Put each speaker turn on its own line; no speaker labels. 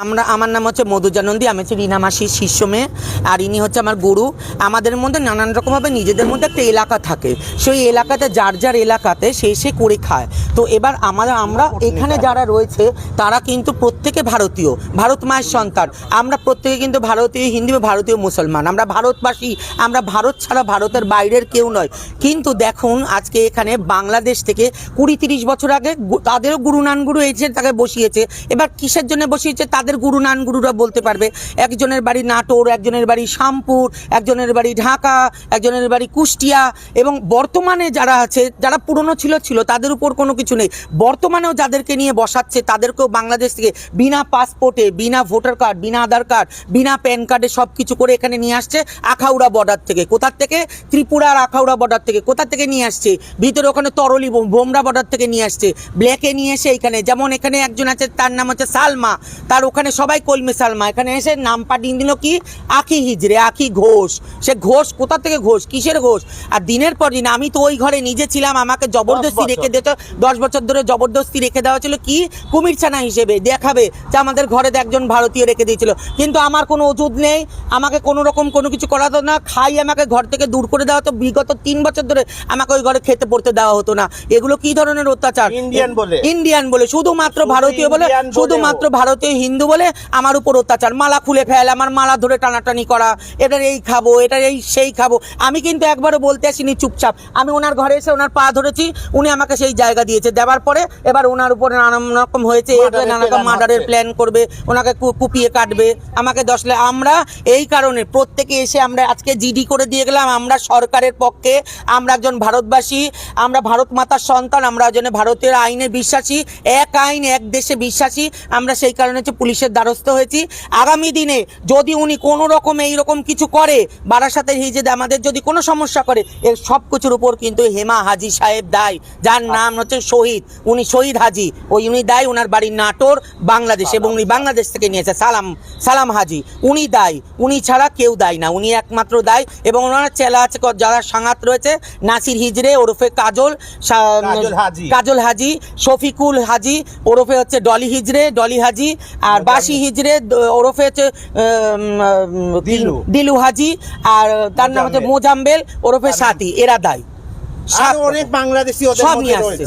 আমরা, আমার নাম হচ্ছে মধুজানন্দী, আমি হচ্ছে রিনা মাসির শিষ্য মেয়ে, আর ইনি হচ্ছে আমার গুরু। আমাদের মধ্যে নানান রকমভাবে নিজেদের মধ্যে একটা এলাকা থাকে। সেই এলাকাতে, যার যার এলাকাতে সে সে করে খায়। তো এবার আমাদের, আমরা এখানে যারা রয়েছে, তারা কিন্তু প্রত্যেকে ভারতীয়। ভারত মায়ের সন্তান। আমরা প্রত্যেকে কিন্তু ভারতীয় হিন্দু ভারতীয় মুসলমান। আমরা ভারতবাসী। আমরা ভারত ছাড়া ভারতের বাইরের কেউ নয়। কিন্তু দেখুন, আজকে এখানে বাংলাদেশ থেকে কুড়ি তিরিশ বছর আগে তাদেরও গুরু নান গুরু এসে তাকে বসিয়েছে। এবার কিসের জন্য বসিয়েছে? তাদের গুরু নান গুরুরা বলতে পারবে। একজনের বাড়ি নাটোর, একজনের বাড়ি শামপুর একজনের বাড়ি ঢাকা, একজনের বাড়ি কুষ্টিয়া এবং বর্তমানে যারা আছে, যারা পুরনো ছিল ছিল, তাদের উপর কোনো কিছু নেই। বর্তমানেও যাদেরকে নিয়ে বসাচ্ছে, তাদেরকেও বাংলাদেশ থেকে বিনা পাসপোর্টে, বিনা ভোটার কার্ড, বিনা আধার কার্ড, বিনা প্যান কার্ডে সব কিছু করে এখানে নিয়ে আসছে আখাউড়া বর্ডার থেকে। কোথার থেকে? ত্রিপুরা আর আখাউড়া বর্ডার থেকে। কোথা থেকে নিয়ে আসছে? ভিতরে ওখানে তরলি বোম- বোমরা বর্ডার থেকে নিয়ে আসছে। ব্ল্যাকে নিয়ে এসে এখানে, যেমন এখানে একজন আছে, তার নাম হচ্ছে সালমা। তার ওখানে সবাই কলমে সালমা। এখানে এসে নাম পাঠিয়ে দিল কি? আখি হিজড়ে আখি ঘোষ। সে ঘোষ কোথা থেকে ঘোষ? কিসের ঘোষ? আর দিনের পর দিন আমি তো ওই ঘরে নিজে ছিলাম আমাকে জবরদস্তি রেখে দিত দশ বছর ধরে জবরদস্তি রেখে দেওয়া ছিল কি? কুমির ছানা হিসেবে দেখাবে যে আমাদের ঘরে একজন ভারতীয় রেখে দিয়েছিল। কিন্তু আমার কোনো ওষুধ নেই আমাকে কোনো রকম কোনো কিছু করা হতো না খাই আমাকে ঘর থেকে দূর করে দেওয়া হতো। বিগত তিন বছর ধরে আমাকে ওই ঘরে খেতে পড়তে দেওয়া হতো না। এগুলো কি ধরনের অত্যাচার?
ইন্ডিয়ান বলে।
ইন্ডিয়ান বলে শুধুমাত্র ভারতীয় বলে শুধুমাত্র ভারতীয় হিন্দু বলে আমার উপর অত্যাচার। মালা খুলে ফেল আমার মালা ধরে টানাটানি করা এটার এই খাব এটার এই সেই খাব। আমি কিন্তু একবারও বলতে আসিনি চুপচাপ। আমি ওনার ঘরে এসে ওনার পা ধরেছি উনি আমাকে সেই জায়গা দিয়েছে। দেওয়ার পরে এবার ওনার উপরে নানান রকম হয়েছে
Murder-এর
নানা রকম মার্ডারের প্ল্যান করবে ওনাকে কুপিয়ে কাটবে। আমাকে দশলে আমরা এই কারণে প্রত্যেকে এসে আমরা আজকে জিডি করে দিয়ে গেলাম। আমরা সরকারের পক্ষে আমরা একজন ভারতবাসী আমরা ভারত মাতার সন্তান আমরা একজন ভারতের আইনে বিশ্বাসী এক আইন এক দেশে বিশ্বাসী আমরা সেই কারণে হচ্ছে পুলিশের দ্বারস্থ হয়েছি। আগামী দিনে যদি উনি কোনো রকম এই রকম কিছু করে বারাসাতের হিজেদে আমাদের যদি কোনো সমস্যা করে এর সব কিছুর উপর কিন্তু হেমা হাজি সাহেব দায়। যার নাম হচ্ছে শহীদ। উনি শহীদ হাজি। ওই উনি দায় ওনার বাড়ি নাটোর বাংলাদেশ এবং উনি বাংলাদেশ থেকে নিয়েছে। সালাম সালাম হাজি। উনি দায়। উনি ছাড়া কেউ দায় না। উনি একমাত্র দায় এবং ওনার চেলা আছে যারা সাঙাত রয়েছে নাসির হিজড়ে ওরফে কাজল
কাজল হাজি।
কাজল হাজি শফিকুল হাজি ওরফে হচ্ছে ডলি হিজড়ে ডলি হাজি আর বাসি হিজড়ে ওরফে হচ্ছে
দিলু।
দিলু হাজি আর তার নাম হচ্ছে। মোজাম্বেল ওরফে সাথী এরা দায়
আর অনেক বাংলাদেশি
সব নিয়ে আসছে।